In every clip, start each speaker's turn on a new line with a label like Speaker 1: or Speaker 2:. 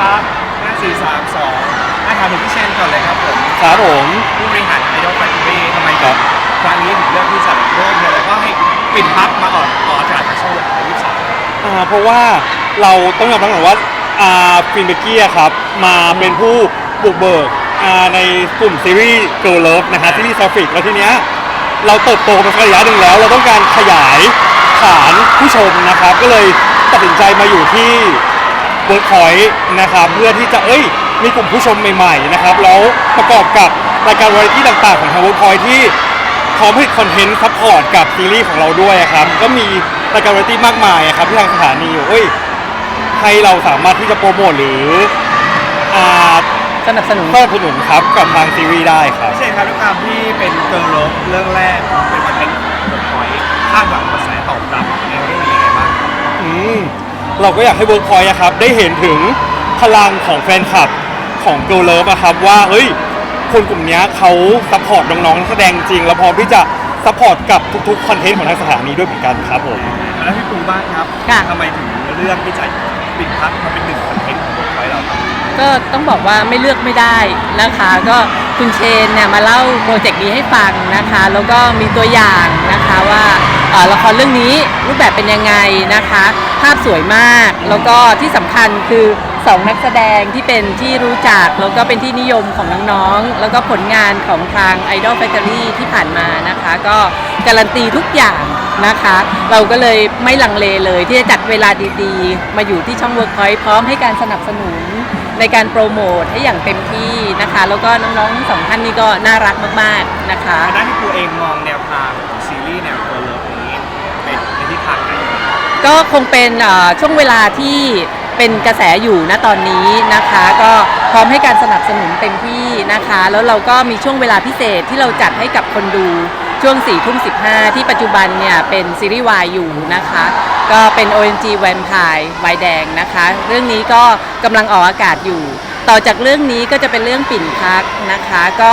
Speaker 1: ครับห้าสี่สามสองอาถามถึงพี่เชนก่อนเลยครับผม
Speaker 2: ครับผม
Speaker 1: ผู้บริหารไอดอลแฟคทอรี่ทำไมถึงครั้งนี้ถึงเลือกที่จะเริ่มเลยแล้วก็ให้ปิดพักมาออกออกอากาศจากช่องวันที่สาม
Speaker 2: อ่าเพราะว่าเราต้องยอมรับก่อนว่าอ่าฟินเบกกี้อะครับมาเป็นผู้บุกเบิกอ่าในกลุ่มซีรีส์ Girl Love นะฮะซีรีส์ซอฟิกแล้วทีเนี้ยเราเติบโตมาสักระยะหนึ่งแล้ว เราต้องการขยายฐานผู้ชมนะครับ ก็เลยตัดสินใจมาอยู่ที่ เวิร์กพอยต์นะครับเพื่อที่จะเอ้ยมีกลุ่มผู้ชมใหม่ๆนะครับแล้วประกอบกับรายการวาไรตี้ต่างๆของทางเวิร์กพอยต์ที่พร้อมให้คอนเทนต์ซัพพอร์ตกับซีรีส์ของเราด้วยอะครับก็มีรายการวาไรตี้มากมายอะครับที่ทางสถานีอยู่เอ้ยให้เราสามารถที่จะโปรโมทหรืออ่า
Speaker 3: สนับสนุน
Speaker 2: สนับสนุนครับกับทางซีรีส์ได้ครับ
Speaker 1: พี่เชนครับด้วยความที่เป็นเกิร์ลโลฟเรื่องแรกเป็นคอนเทนต์ของพอยคาดหวังกระแสตอบรับในเรื่องนี้ยังไงบ้างครับ
Speaker 2: อืม เราก็อยากให้เวิร์กพอยต์ครับได้เห็นถึงพลังของแฟนคลับของ Girl Love อะครับว่าเอ้ยคนกลุ่มเนี้ยเขาซัพพอร์ตน้องๆนักแสดงจริง แล้วพร้อมที่จะซัพพอร์ตกับทุกๆคอนเทนต์ของทางสถานีด้วยเหมือนกันครับผม
Speaker 1: แล้วพี่ปูบ้างครับ
Speaker 3: ค่ะ
Speaker 1: ทำไมถึงเลือกที่จะปิดพักมาเป็นหนึ่งคอนเทนต์ของ
Speaker 3: ก็ต้องบอกว่าไม่เลือกไม่ได้นะคะ ก็คุณเชนเนี่ยมาเล่าโปรเจกต์นี้ให้ฟังนะคะ แล้วก็มีตัวอย่างนะคะว่าละครเรื่องนี้รูปแบบเป็นยังไงนะคะ ภาพสวยมาก แล้วก็ที่สำคัญคือ สองนักแสดงที่เป็นที่รู้จักแล้วก็เป็นที่นิยมของน้องๆ แล้วก็ผลงานของทาง Idol Factory ที่ผ่านมานะคะ ก็การันตีทุกอย่างนะคะ เราก็เลยไม่ลังเลเลยที่จะจัดเวลาดีๆ มาอยู่ที่ช่อง Workpoint พร้อมให้การสนับสนุนในการโปรโมทให้อย่างเต็มที่นะคะ แล้วก็น้องๆทั้งสองท่านนี่ก็น่ารักมากๆนะคะ
Speaker 1: คณะที่ปูเองมองแนวทางของซีรีส์แนวเกิร์ลโลฟนี้เป็นในทิศทางไหนครับ
Speaker 3: ก็คงเป็นเอ่อช่วงเวลาที่ เป็นกระแสอยู่ณตอนนี้นะคะ ก็พร้อมให้การสนับสนุนเต็มที่นะคะ แล้วเราก็มีช่วงเวลาพิเศษที่เราจัดให้กับคนดูช่วง4ี่ทุ่มสิที่ปัจจุบันเนี่ยเป็นซีรีส์วายอยู่นะคะ ก็เป็น ONG Vampire วายแดงนะคะ เรื่องนี้ก็กำลังออกอากาศอยู่ ต่อจากเรื่องนี้ก็จะเป็นเรื่องปิ่นพักนะคะ ก็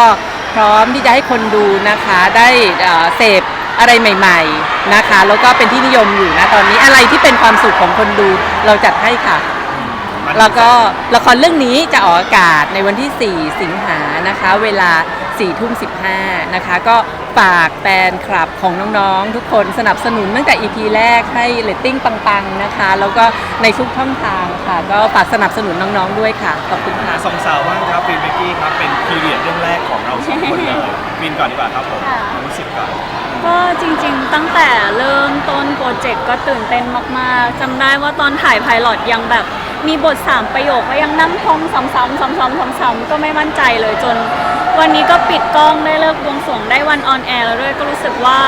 Speaker 3: พร้อมที่จะให้คนดูนะคะได้เอ่อเสพอะไรใหม่ ๆนะคะ แล้วก็เป็นที่นิยมอยู่นะตอนนี้อะไรที่เป็นความสุขของคนดูเราจัดให้ค่ะ แล้วก็ละครเรื่องนี้จะออกอากาศในวันที่ 4 สิงหานะคะ เวลา4ทุ่ม15นะคะ ก็ฝากแฟนคลับของน้องๆ ทุกคนสนับสนุนตั้งแต่ EP แรกให้เรตติ้งปังๆนะคะ แล้วก็ในทุกช่องทางค่ะ ก็ฝากสนับสนุนน้องๆด้วยค่ะ ขอบคุณค่ะ
Speaker 1: สองสาวบ้างครับฟินเบกกี้ครับเป็นพีเรียดเรื่องแรกของเราสองคนเลยฟินก่อนดีกว่าครับผม
Speaker 4: ค่ะ
Speaker 1: ความรู้สึกก่อน
Speaker 4: ก็จริงๆ ตั้งแต่เริ่มต้นโปรเจกต์ก็ตื่นเต้นมากๆจำได้ว่าตอนถ่ายไพลอตยังแบบ มีบท 3 ประโยคก็ยังนั่งท่องซ้ำๆซ้ำๆซ้ำๆก็ไม่มั่นใจเลยจน วันนี้ก็ปิดกล้องได้เลิกบวงสรวงได้วันออนแอร์แล้วด้วยก็รู้สึกว่า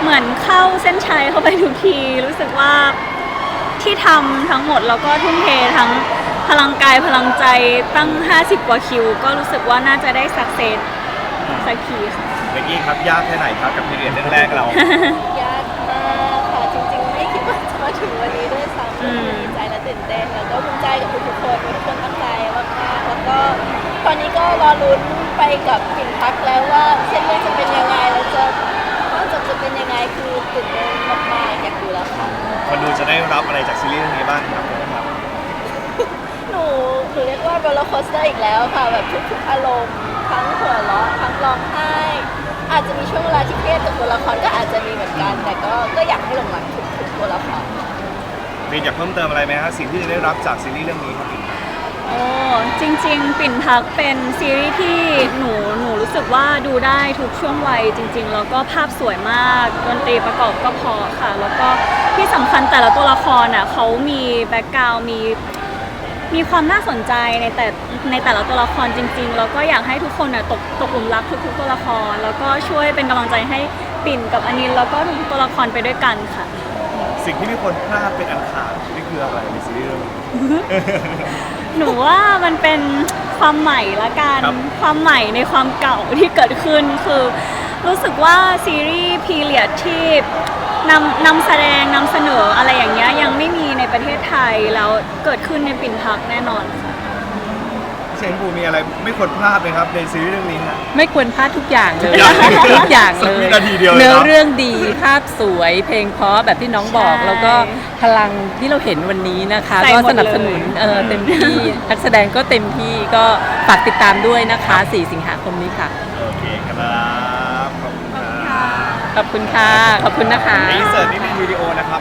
Speaker 4: เหมือนเข้าเส้นชัยเข้าไปทุกที รู้สึกว่าที่ทำทั้งหมดแล้วก็ทุ่มเททั้งพลังกายพลังใจตั้ง 50 กว่าคิว ก็รู้สึกว่าน่าจะได้สักเซสสักทีค่ะ
Speaker 1: เบกกี้ครับยากแค่ไหนครับกับพีเรียดเรื่องแรกเรา
Speaker 5: ถึงวันนี้ด้วยซ้ำ
Speaker 4: อืม
Speaker 5: ดีใจและตื่นเต้นแล้วก็ภูมิใจกับทุกๆคนทุกคนตั้งใจมากๆแล้วก็ตอนนี้ก็รอลุ้นไปกับปิ่นพักแล้วว่าเส้นเรื่องจะเป็นยังไงแล้วจะว่าจบจะเป็นยังไงคือตื่นเต้นมากๆอยากดูแล้วค่ะ
Speaker 1: คนดูจะได้รับอะไรจากซีรีส์เรื่องนี้บ้างครับครับ
Speaker 5: หนูหนูเรียกว่าโรลเลอร์โคสเตอร์อีกแล้วค่ะแบบทุกๆอารมณ์ทั้งหัวเราะทั้งร้องไห้ อาจจะมีช่วงเวลาที่เครียดกับตัวละครก็อาจจะมีเหมือนกัน แต่ก็ก็อยากให้หลงรักทุกๆตัวละคร
Speaker 1: ฟินอยากเพิ่มเติมอะไรไหมครับสิ่งที่จะได้รับจากซีรีส์เรื่องนี้ครับ
Speaker 4: โอ้จริง ๆ ปิ่นพักเป็นซีรีส์ที่หนูหนูรู้สึกว่าดูได้ทุกช่วงวัยจริง ๆ แล้วก็ภาพสวยมากดนตรีประกอบก็เพอค่ะ แล้วก็ที่สำคัญแต่ละตัวละครน่ะเขามีแบ็กกราวมีมีความน่าสนใจในแต่ในแต่ละตัวละครจริง ๆ แล้วก็อยากให้ทุกคนน่ะตกตกหลุมรักทุกๆตัวละคร แล้วก็ช่วยเป็นกำลังใจให้ปิ่นกับอนินแล้วก็ทุกๆตัวละครไปด้วยกันค่ะ
Speaker 1: สิ่งที่มีคนพลาดเป็นอันขาดนี่คืออะไรในซีรีส์เรื่องนี้
Speaker 4: หนูว่ามันเป็นความใหม่ละกัน
Speaker 1: ครับ
Speaker 4: ความใหม่ในความเก่าที่เกิดขึ้นคือ รู้สึกว่าซีรีส์พีเรียดที่นำนำแสดงนำเสนออะไรอย่างเงี้ยยังไม่มีในประเทศไทยแล้วเกิดขึ้นในปิ่นพักแน่นอนค่ะ
Speaker 1: พ เชนภูมีอะไรไม่ควรพลาดเลยครับในซีรีส์เรื่องนี้ฮะ
Speaker 3: ไม่ควรพลาดทุกอย่างเลย
Speaker 1: ทุกอย่าง
Speaker 3: ทุกอย่าง
Speaker 1: สั
Speaker 3: เล
Speaker 1: กวิ
Speaker 3: ย
Speaker 1: นาทีเดียวเลย
Speaker 3: เนื้อ
Speaker 1: เนอะ
Speaker 3: เรื่องดีภาพสวยเพลงเพราะแบบที่น้องบอก
Speaker 4: ใช่
Speaker 3: แล้วก็พลังที่เราเห็นวันนี้นะคะ
Speaker 4: ใส่
Speaker 3: ก็
Speaker 4: หมด
Speaker 3: สนับสนุน
Speaker 4: เลย
Speaker 3: เออเต็มที่นักแสดงก็เต็มที่ก็ฝากติดตามด้วยนะคะ 4 สิงหาคมนี้ค่ะ
Speaker 1: โอเคครับขอบคุณครับ
Speaker 3: ขอบคุณค่ะ ขอบคุณนะคะ
Speaker 1: อินเสิร์ตนี่เป็นวิดีโอนะครับ